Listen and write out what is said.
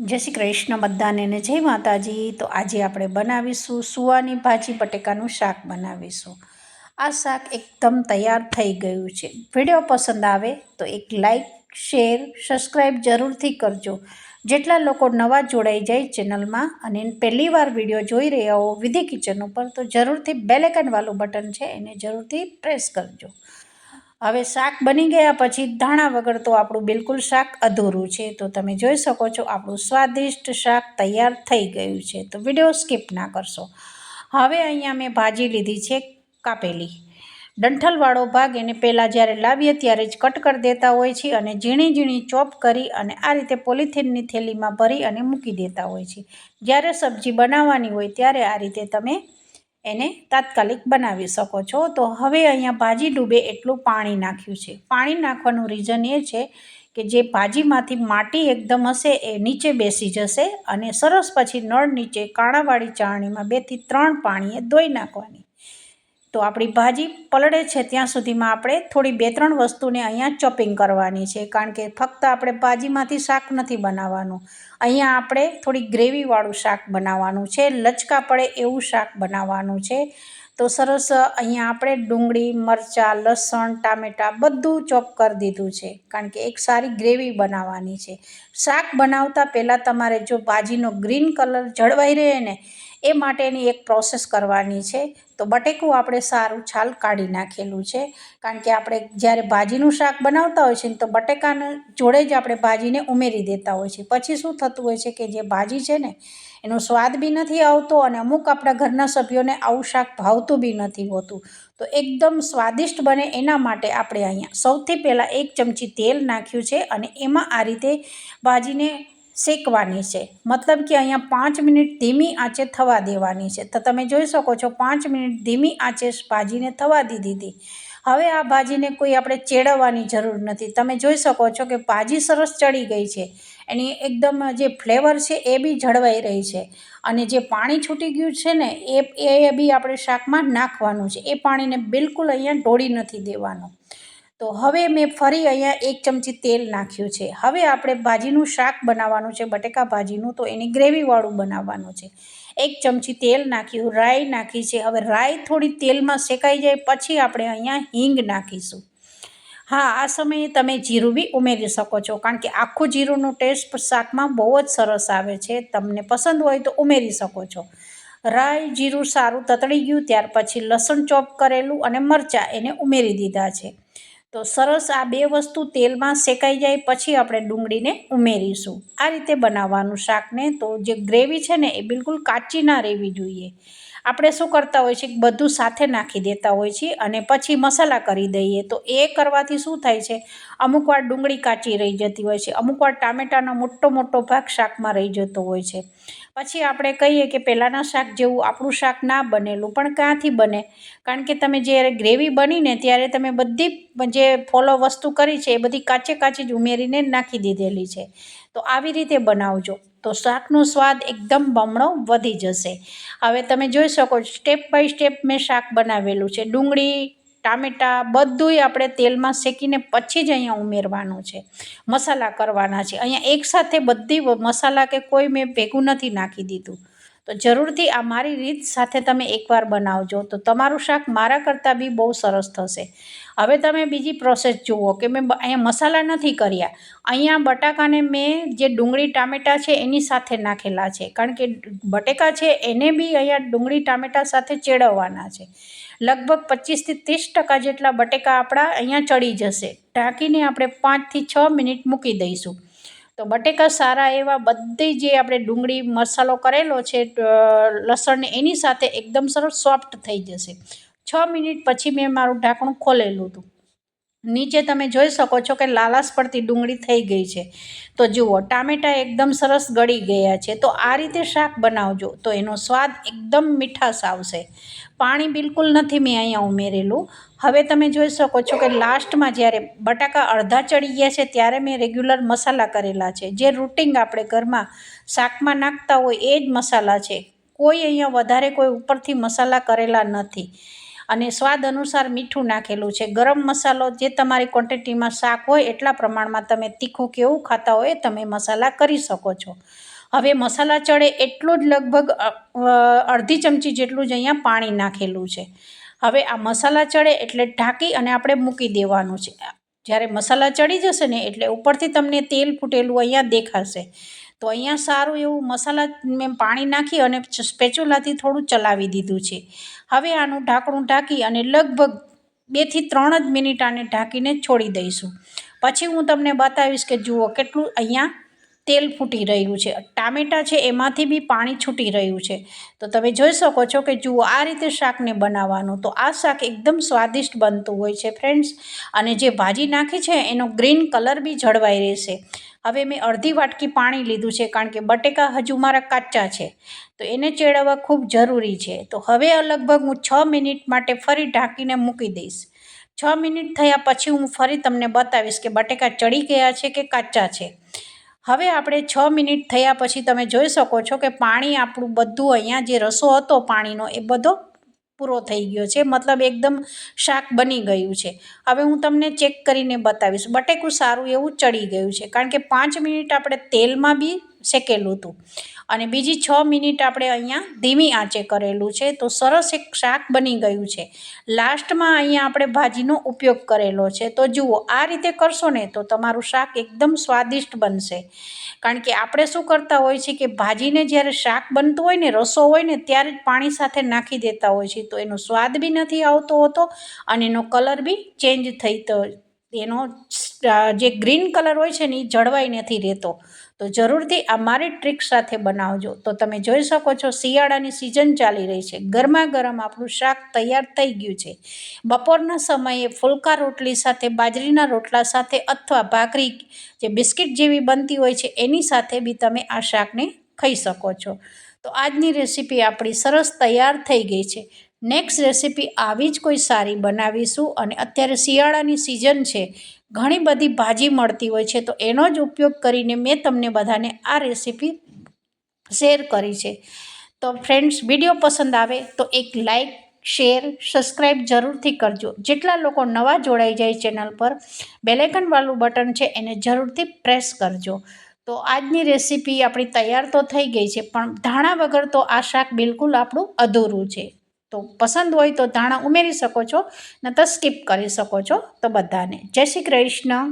જય શ્રી કૃષ્ણ બધાને જય માતાજી. તો આજે આપણે બનાવીશું સુવાની ભાજી બટેકાનું શાક બનાવીશું. આ શાક એકદમ તૈયાર થઈ ગયું છે. વીડિયો પસંદ આવે તો એક લાઈક, શેર સબસ્ક્રાઈબ જરૂરથી કરજો. જેટલા લોકો નવા જોડાઈ જાય ચેનલમાં અને પહેલી વાર વીડિયો જોઈ રહ્યા હો વિધિ કિચન ઉપર, તો જરૂરથી બેલેકનવાળું બટન છે એને જરૂરથી પ્રેસ કરજો. હવે શાક બની ગયા પછી ધાણા વગર તો આપણું બિલકુલ શાક અધૂરું છે. તો તમે જોઈ શકો છો આપણું સ્વાદિષ્ટ શાક તૈયાર થઈ ગયું છે. તો વીડિયો સ્કીપ ના કરશો. હવે અહીંયા મેં ભાજી લીધી છે કાપેલી. ડંઠલવાળો ભાગ એને પહેલાં જ્યારે લાવીએ ત્યારે જ કટ કરી દેતા હોય છે અને ઝીણી ઝીણી ચોપ કરી અને આ રીતે પોલિથીનની થેલીમાં ભરી અને મૂકી દેતા હોય છે. જ્યારે સબ્જી બનાવવાની હોય ત્યારે આ રીતે તમે એને તાત્કાલિક બનાવી શકો છો. તો હવે અહીંયા ભાજી ડૂબે એટલું પાણી નાખ્યું છે. પાણી નાખવાનું રીઝન એ છે કે જે ભાજીમાંથી માટી એકદમ હશે એ નીચે બેસી જશે અને સરસ પછી નળ નીચે કાણાવાળી ચાળણીમાં બેથી ત્રણ પાણીએ ધોઈ નાખવાની. તો આપણી ભાજી પલળે છે ત્યાં સુધીમાં આપણે થોડી બે ત્રણ વસ્તુને અહીંયા ચોપિંગ કરવાની છે, કારણ કે ફક્ત આપણે ભાજીમાંથી શાક નથી બનાવવાનું. અહીંયા આપણે થોડી ગ્રેવીવાળું શાક બનાવવાનું છે, લચકા પડે એવું શાક બનાવવાનું છે. તો સરસ અહીંયા આપણે ડુંગળી, મરચાં, લસણ, ટામેટાં બધું ચોપ કરી દીધું છે, કારણ કે એક સારી ગ્રેવી બનાવવાની છે. શાક બનાવતા પહેલાં તમારે જો ભાજીનો ગ્રીન કલર જળવાઈ રહે ને એ માટેની એક પ્રોસેસ કરવાની છે. તો બટેકું આપણે સારું છાલ કાઢી નાખેલું છે. કારણ કે આપણે જ્યારે ભાજીનું શાક બનાવતા હોય છે ને તો બટેકાને જોડે જ આપણે ભાજીને ઉમેરી દેતા હોય છે. પછી શું થતું હોય છે કે જે ભાજી છે ને, એનો સ્વાદ બી નથી આવતો અને અમુક આપણા ઘરના સભ્યોને આવું શાક ભાવતું બી નથી હોતું. તો એકદમ સ્વાદિષ્ટ બને એના માટે આપણે અહીંયા સૌથી પહેલાં એક ચમચી તેલ નાખ્યું છે અને એમાં આ રીતે ભાજીને શેકવાની છે. મતલબ કે અહીંયા પાંચ મિનિટ ધીમી આંચે થવા દેવાની છે. તો તમે જોઈ શકો છો પાંચ મિનિટ ધીમી આંચે ભાજીને થવા દીધી. હતી હવે આ ભાજીને કોઈ આપણે ચેડવવાની જરૂર નથી. તમે જોઈ શકો છો કે ભાજી સરસ ચડી ગઈ છે. એની એકદમ જે ફ્લેવર છે એ બી જળવાઈ રહી છે. અને જે પાણી છૂટી ગયું છે ને એ એ બી આપણે શાકમાં નાખવાનું છે. એ પાણીને બિલકુલ અહીંયા ઢોળી નથી દેવાનું. તો હવે મેં ફરી અહીંયા એક ચમચી તેલ નાખ્યું છે. હવે આપણે ભાજીનું શાક બનાવવાનું છે, બટેકા ભાજીનું, તો એની ગ્રેવીવાળું બનાવવાનું છે. એક ચમચી તેલ નાખ્યું, રાઈ નાખી છે. હવે રાઈ થોડી તેલમાં શેકાઈ જાય, પછી આપણે અહીંયા હિંગ નાખીશું. હા, આ સમયે તમે જીરું બી ઉમેરી શકો છો, કારણ કે આખું જીરુંનું ટેસ્ટ શાકમાં બહુ જ સરસ આવે છે. તમને પસંદ હોય તો ઉમેરી શકો છો. રાઈ, જીરું સારું તતળી ગયું, ત્યાર પછી લસણ ચોપ કરેલું અને મરચાં એને ઉમેરી દીધા છે. તો સરસ આ બે વસ્તુ તેલમાં શેકાઈ જાય પછી આપણે ડુંગળીને ઉમેરીશું. આ રીતે બનાવવાનું શાકને તો જે ગ્રેવી છે ને એ બિલકુલ કાચી ના રહેવી જોઈએ. આપણે શું કરતા હોય છે બધું સાથે નાખી દેતા હોય છીએ અને પછી મસાલા કરી દઈએ. તો એ કરવાથી શું થાય છે? અમુક વાર ડુંગળી કાચી રહી જતી હોય છે. અમુક વાર ટામેટાનો મોટો મોટો ભાગ શાકમાં રહી જતો હોય છે. પછી આપણે કહીએ કે પહેલાંના શાક જેવું આપણું શાક ના બનેલું, પણ ક્યાંથી બને? કારણ કે તમે જ્યારે ગ્રેવી બનીને ત્યારે તમે બધી જે ફોલો વસ્તુ કરી છે એ બધી કાચે કાચી જ ઉમેરીને નાખી દીધેલી છે. તો આવી રીતે બનાવજો. તો શાકનો સ્વાદ એકદમ બમણો વધી જશે. હવે તમે જોઈ શકો સ્ટેપ બાય સ્ટેપ મેં શાક બનાવેલું છે. ડુંગળી, ટામેટાં બધુંય આપણે તેલમાં શેકીને પછી જ અહીંયા ઉમેરવાનું છે. મસાલા કરવાના છે. અહીંયા એકસાથે બધી મસાલા કે કોઈ મેં ભેગું નથી નાખી દીધું. તો જરૂરથી આ મારી રીત સાથે તમે એકવાર બનાવજો. તો તમારું શાક મારા કરતાં બી બહુ સરસ થશે. હવે તમે બીજી પ્રોસેસ જુઓ કે મેં અહીંયા મસાલા નથી કર્યા. અહીંયા બટાકાને મેં જે ડુંગળી, ટામેટાં છે એની સાથે નાખેલા છે. કારણ કે બટેકા છે એને બી અહીંયા ડુંગળી, ટામેટાં સાથે ચેડવવાના છે. લગભગ પચીસથી ત્રીસ ટકા જેટલા બટેકા આપણા અહીંયા ચડી જશે. ઢાંકીને આપણે પાંચથી છ મિનિટ મૂકી દઈશું. તો બટેકા સારા એવા બધી જે આપણે ડુંગળી, મસાલો કરેલો છે લસણને એની સાથે એકદમ સરસ સોફ્ટ થઈ જશે. છ મિનિટ પછી મેં મારું ઢાંકણું ખોલેલું હતું. નીચે તમે જોઈ શકો છો કે લાલાશ પડતી ડુંગળી થઈ ગઈ છે. તો જુઓ, ટામેટાં એકદમ સરસ ગળી ગયા છે. તો આ રીતે શાક બનાવજો. તો એનો સ્વાદ એકદમ મીઠાશ આવશે. પાણી બિલકુલ નથી મેં અહીંયા ઉમેરેલું. હવે તમે જોઈ શકો છો કે લાસ્ટમાં જ્યારે બટાકા અડધા ચડી ગયા છે, ત્યારે મેં રેગ્યુલર મસાલા કરેલા છે. જે રૂટિંગ આપણે ઘરમાં શાકમાં નાખતા હોય એ જ મસાલા છે. કોઈ અહીંયા વધારે કોઈ ઉપરથી મસાલા કરેલા નથી. અને સ્વાદ અનુસાર મીઠું નાખેલું છે. ગરમ મસાલો જે તમારી ક્વોન્ટિટીમાં શાક હોય એટલા પ્રમાણમાં તમે તીખું કેવું ખાતા હોય તમે મસાલા કરી શકો છો. હવે મસાલા ચડે એટલું જ લગભગ અડધી ચમચી જેટલું જ અહીંયા પાણી નાખેલું છે. હવે આ મસાલા ચડે એટલે ઢાંકી અને આપણે મૂકી દેવાનું છે. જ્યારે મસાલા ચડી જશે ને એટલે ઉપરથી તમને તેલ ફૂટેલું અહીંયા દેખાશે. તો અહીંયા સારું એવું મસાલા મેં પાણી નાખી અને સ્પેચ્યુલાથી થોડું ચલાવી દીધું છે. હવે આનું ઢાંકણું ઢાંકી અને લગભગ બેથી ત્રણ જ મિનિટ આને ઢાંકીને છોડી દઈશું. પછી હું તમને બતાવીશ કે જુઓ કેટલું અહીંયા તેલ ફૂટી રહ્યું છે. ટામેટાં છે એમાંથી બી પાણી છૂટી રહ્યું છે. તો તમે જોઈ શકો છો કે જુઓ, આ રીતે શાકને બનાવવાનું. તો આ શાક એકદમ સ્વાદિષ્ટ બનતું હોય છે, ફ્રેન્ડ્સ. અને જે ભાજી નાખી છે, એનો ગ્રીન કલર બી જળવાઈ રહેશે. હવે મેં અડધી વાટકી પાણી લીધું છે, કારણ કે બટેકા હજુ મારા કાચા છે. તો એને ચેડવવા ખૂબ જરૂરી છે. તો હવે લગભગ હું છ મિનિટ માટે ફરી ઢાંકીને મૂકી દઈશ. છ મિનિટ થયા પછી હું ફરી તમને બતાવીશ કે બટેકા ચડી ગયા છે કે કાચા છે. હવે આપણે છ મિનિટ થયા પછી તમે જોઈ શકો છો કે પાણી આપણું બધું અહીંયા જે રસો હતો પાણીનો એ બધો પૂરો થઈ ગયો છે. મતલબ એકદમ શાક બની ગયું છે. હવે હું તમને ચેક કરીને બતાવીશ. બટેકું સારું એવું ચડી ગયું છે. કારણ કે પાંચ મિનિટ આપણે તેલમાં બી શેકેલું હતું. અને બીજી છ મિનિટ આપણે અહીંયા ધીમી આંચે કરેલું છે. તો સરસ એક શાક બની ગયું છે. લાસ્ટમાં અહીંયા આપણે ભાજીનો ઉપયોગ કરેલો છે. તો જુઓ, આ રીતે કરશો ને તો તમારું શાક એકદમ સ્વાદિષ્ટ બનશે. કારણ કે આપણે શું કરતા હોય છે કે ભાજીને જ્યારે શાક બનતું હોય ને, રસો હોય ને, ત્યારે જ પાણી સાથે નાખી દેતા હોય છે. તો એનો સ્વાદ બી નથી આવતો હોતો અને એનો કલર બી ચેન્જ થઈ એનો જે ગ્રીન કલર હોય છે ને એ જળવાઈ નથી રહેતો. તો જરૂરથી આ મારી ટ્રીક સાથે બનાવજો. તો તમે જોઈ શકો છો, શિયાળાની સિઝન ચાલી રહી છે. ગરમા ગરમ આપણું શાક તૈયાર થઈ ગયું છે. બપોરના સમયે ફુલકા રોટલી સાથે, બાજરીના રોટલા સાથે અથવા ભાખરી જે બિસ્કિટ જેવી બનતી હોય છે, એની સાથે બી તમે આ શાકને ખાઈ શકો છો. તો આજની રેસીપી આપણી સરસ તૈયાર થઈ ગઈ છે. નેક્સ્ટ રેસીપી આવી જ કોઈ સારી બનાવીશું અને અત્યારે શિયાળાની સિઝન છે. ઘણી બધી ભાજી મળતી હોય છે, તો એનો જ ઉપયોગ કરીને મેં તમને બધાને આ રેસીપી શેર કરી છે. તો ફ્રેન્ડ્સ વીડિયો પસંદ આવે તો એક લાઈક શેર સબસ્ક્રાઈબ જરૂરથી કરજો. જેટલા લોકો નવા જોડાઈ જાય ચેનલ પર બેલેકનવાળું બટન છે, એને જરૂરથી પ્રેસ કરજો. તો આજની રેસીપી આપણી તૈયાર તો થઈ ગઈ છે, પણ ધાણા વગર તો આ શાક બિલકુલ આપણું અધૂરું છે. તો પસંદ હોય તો ધાણા ઉમેરી શકો છો ન તો સ્કીપ કરી શકો છો. તો બધાને જય શ્રી કૃષ્ણ.